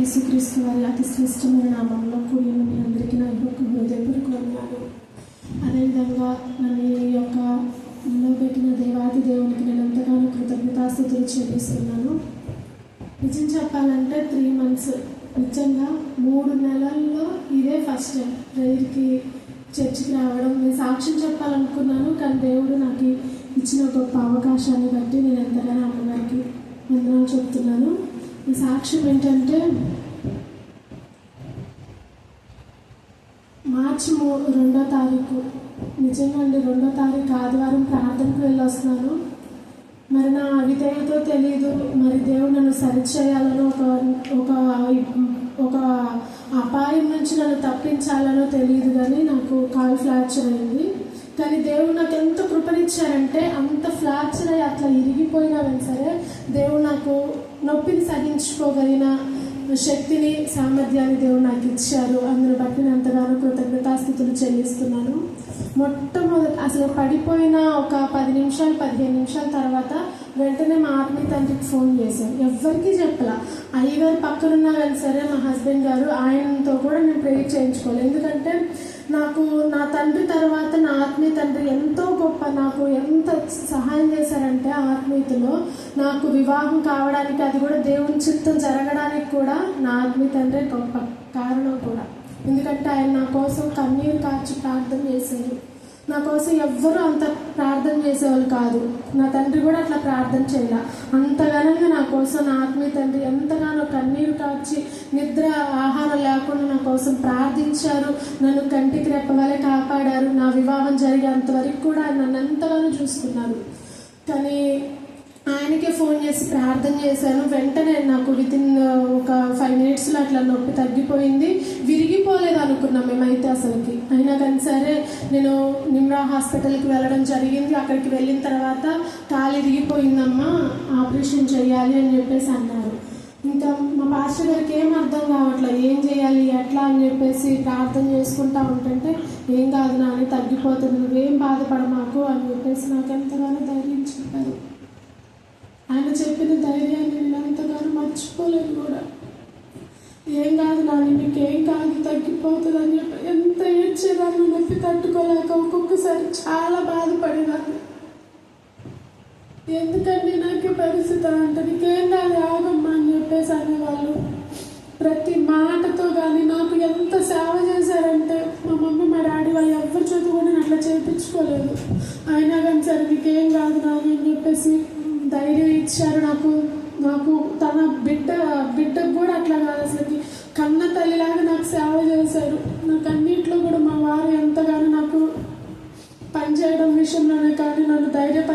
యేసుక్రీస్తు వారి అతి శ్రేష్టమైన నామంలో కూడిన మీ అందరికీ నా యొక్క హృదయపూర్వక వందనాలు. అదేవిధంగా నన్ను ఈ యొక్క పెట్టిన దేవాది దేవునికి నేను ఎంతగానో కృతజ్ఞతాస్థుతులు చెల్లిస్తున్నాను. నిజం చెప్పాలంటే త్రీ మంత్స్ నిజంగా మూడు నెలల్లో ఇదే ఫస్ట్ టైం ప్రేయర్కి చర్చికి రావడం నేను సాక్ష్యం చెప్పాలనుకున్నాను కానీ దేవుడు నాకు ఇచ్చిన గొప్ప అవకాశాన్ని బట్టి నేను ఎంతగానో అమ్మగారికి వందనాలు చెప్తున్నాను. ఈ సాక్ష్యం ఏంటంటే మార్చి మూ రెండో తారీఖు. నిజంగా అండి రెండో తారీఖు ఆదివారం ప్రార్థనకు వెళ్ళి వస్తున్నాను మరి నా అవిధేయతో తెలియదు మరి దేవుడు నన్ను సరిచేయాలని ఒక ఒక ఒక అపాయం నుంచి నన్ను తప్పించాలనో తెలియదు కానీ నాకు కాల్ ఫ్రాక్చర్ అయింది. కానీ దేవుడు నాకు ఎంత కృపనిచ్చారంటే అంత ఫ్రాక్చర్ అయ్యి అట్లా ఇరిగిపోయినా సరే దేవుడు నాకు నొప్పిని సహించుకోగలిగిన శక్తిని సామర్థ్యాన్ని దేవుడు నాకు ఇచ్చారు. అందును బట్టి నేను ఎంతగానో కృతజ్ఞతాస్థితులు చెల్లిస్తున్నాను. మొట్టమొదటి అసలు పడిపోయిన ఒక పది నిమిషాలు పదిహేను నిమిషాల తర్వాత వెంటనే మా ఆత్మీయ తండ్రికి ఫోన్ చేశాను. ఎవ్వరికీ చెప్పలా. అయ్యగారు పక్కనున్నా కానీ సరే మా హస్బెండ్ గారు ఆయనతో కూడా నేను ప్రేరేట్ చేయించుకోవాలి ఎందుకంటే నాకు నా తండ్రి తర్వాత నా ఆత్మీయ తండ్రి ఎంతో గొప్ప నాకు ఎంత సహాయం చేశారంటే ఆ ఆత్మీయతలో నాకు వివాహం కావడానికి అది కూడా దేవుని చిత్తం జరగడానికి కూడా నా ఆత్మీయ తండ్రి గొప్ప కారణం కూడా. ఎందుకంటే ఆయన నా కోసం కన్నీరు కార్చి ప్రార్థన చేశారు. నా కోసం ఎవ్వరూ అంత ప్రార్థన చేసేవాళ్ళు కాదు. నా తండ్రి కూడా అట్లా ప్రార్థన చేయాల. అంతగానంగా నా కోసం నా ఆత్మీయ తండ్రి వచ్చి నిద్ర ఆహారం లేకుండా నా కోసం ప్రార్థించారు. నన్ను కంటికి రెప్పవలే కాపాడారు. నా వివాహం జరిగేంతవరకు కూడా నన్ను ఎంతగానో చూసుకున్నారు. కానీ ఆయనకే ఫోన్ చేసి ప్రార్థన చేశాను. వెంటనే నాకు విత్ ఇన్ ఒక ఫైవ్ మినిట్స్లో అట్లా నొప్పి తగ్గిపోయింది. విరిగిపోలేదు అనుకున్నాం మేమైతే అసలుకి. అయినా కానీ సరే నేను నిమ్రా హాస్పిటల్కి వెళ్ళడం జరిగింది. అక్కడికి వెళ్ళిన తర్వాత కాలు ఇరిగిపోయిందమ్మా ఆపరేషన్ చేయాలి అని చెప్పేసి అన్నారు. ఇంకా మా పాస్టర్ గారికి ఏం అర్థం కావట్లేదు ఏం చేయాలి? ఎట్లా అని చెప్పేసి ప్రార్థన చేసుకుంటా ఉంటుంటే ఏం కాదు నాని తగ్గిపోతుంది. నువ్వేం బాధపడమాకు? అని చెప్పేసి నాకు ఎంతగానో ధైర్యం చెప్పారు. ఆయన చెప్పిన ధైర్యాన్ని నేను ఎంతగానో మర్చిపోలేను కూడా. ఏం కాదు నాని నీకేం కాదు తగ్గిపోతుంది అని చెప్పి ఎంత ఏడ్చేదాన్ని నొప్పి తట్టుకోలేక ఒక్కొక్కసారి చాలా బాధపడేదాన్ని. ఎందుకండి నాకు పరిస్థితి అంటే నీకేం కాదు ఆగమ్మా అని చెప్పేసి అనేవాళ్ళు. ప్రతి మాటతో కానీ నాకు ఎంత సేవ చేశారంటే మా మమ్మీ మా డాడీ వాళ్ళు ఎవరి చేతి కూడా నేను అట్లా చేయించుకోలేదు అయినా కానీ సరే నీకేం కాదు నాని అని చెప్పేసి ధైర్యం ఇచ్చారు నాకు. నాకు తన బిడ్డ బిడ్డకు కూడా అట్లా కాదు అసలుకి. కన్న తల్లిలాగా నాకు సేవ చేశారు. నాకు అన్నింటిలో కూడా మా వారు ఎంతగానో నాకు పనిచేయడం విషయంలోనే కానీ నన్ను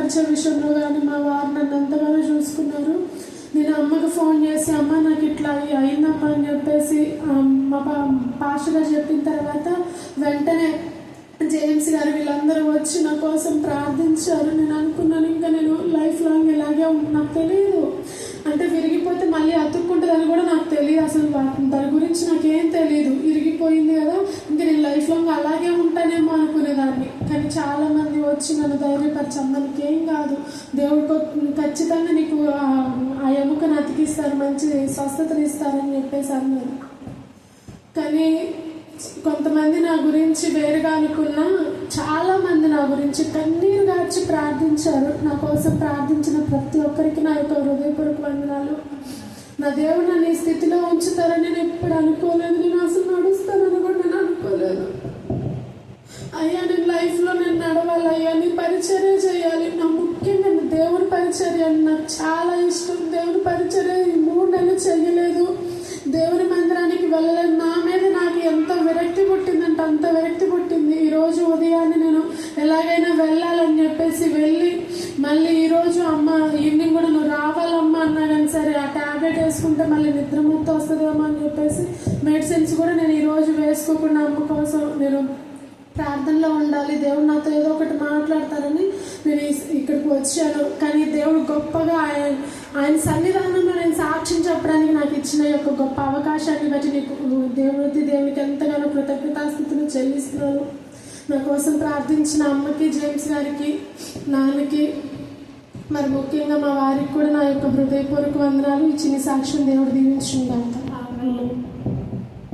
పరిచయం విషయంలో కానీ మా వారు నన్ను ఎంతగానో చూసుకున్నారు. నేను అమ్మకి ఫోన్ చేసి అమ్మ నాకు ఇట్లా అయిందమ్మా అని చెప్పేసి మా పా చెప్పిన తర్వాత వెంటనే జేమ్స్ గారు వీళ్ళందరూ వచ్చి నా కోసం ప్రార్థించారు. నేను అనుకున్నాను ఇంకా నేను లైఫ్ లాంగ్ ఇలాగే నాకు తెలియదు అంటే విరిగిపోతే మళ్ళీ అతుక్కుంటుందని కూడా నాకు అసలు దాని గురించి నాకేం తెలియదు ఇరిగిపోయింది కదా. ఇంకా నేను లైఫ్ లాంగ్ అలాగే ఉంటానేమో అనుకునేదాన్ని. కానీ చాలా మంది వచ్చి నన్ను ధైర్యపరిచి అమ్మనికి ఏం కాదు. దేవుడు ఖచ్చితంగా నీకు ఆ- ఎముకను అతికిస్తారు. మంచి స్వస్థతను ఇస్తారని చెప్పేసి అన్నారు. కానీ కొంతమంది నా గురించి వేరుగా అనుకున్నా చాలా మంది నా గురించి కన్నీరు గార్చి ప్రార్థించారు. నా కోసం ప్రార్థించిన ప్రతి ఒక్కరికి నా యొక్క హృదయపూర్వక వందనాలు. నా దేవుడు నన్ను ఈ స్థితిలో ఉంచుతారని నేను ఎప్పుడు అనుకోలేదు. నేను అసలు నడుస్తానని కూడా నేను అనుకోలేదు. అయ్యా నేను లైఫ్లో నేను నడవాలి. అయ్యా నీ పరిచర్య చేయాలి. నా ముఖ్యంగా దేవుని పరిచర్య నాకు చాలా ఇష్టం. దేవుని పరిచర్య ఈ మూడు నెలలు చేయలేదు. దేవుని మందిరానికి వెళ్ళలేదు. నా మీద నాకు ఎంత విరక్తి పుట్టిందంటే అంత విరక్తి పుట్టింది. ఈరోజు ఉదయాన్నే నేను ఎలాగైనా వెళ్ళాలని చెప్పేసి వెళ్ళి మళ్ళీ ఈరోజు అమ్మ ఈవినింగ్ కూడా నువ్వు రావాలమ్మా అన్నా కానీ సరే ఆ టాబ్లెట్ వేసుకుంటే మళ్ళీ నిద్ర మొత్తం వస్తుందేమో అని చెప్పేసి మెడిసిన్స్ కూడా నేను ఈరోజు వేసుకోకుండా అమ్మ కోసం నేను ప్రార్థనలో ఉండాలి. దేవుడు నాతో ఏదో ఒకటి మాట్లాడతారని నేను ఇక్కడికి వచ్చాను. కానీ దేవుడు గొప్పగా ఆయన ఆయన సన్నిధానంలో నేను సాక్ష్యం చెప్పడానికి నాకు ఇచ్చిన యొక్క గొప్ప అవకాశాన్ని బట్టి నీకు దేవుడి దేవునికి ఎంతగానో కృతజ్ఞతాస్థితిని చెల్లిస్తున్నాను. నా కోసం ప్రార్థించిన అమ్మకి జేమ్స్ గారికి నాన్నకి మరి ముఖ్యంగా మా వారికి కూడా నా యొక్క హృదయపూర్వక వందనాలు. ఇచ్చిన సాక్ష్యం దేవుడు దీవించుకుంటాను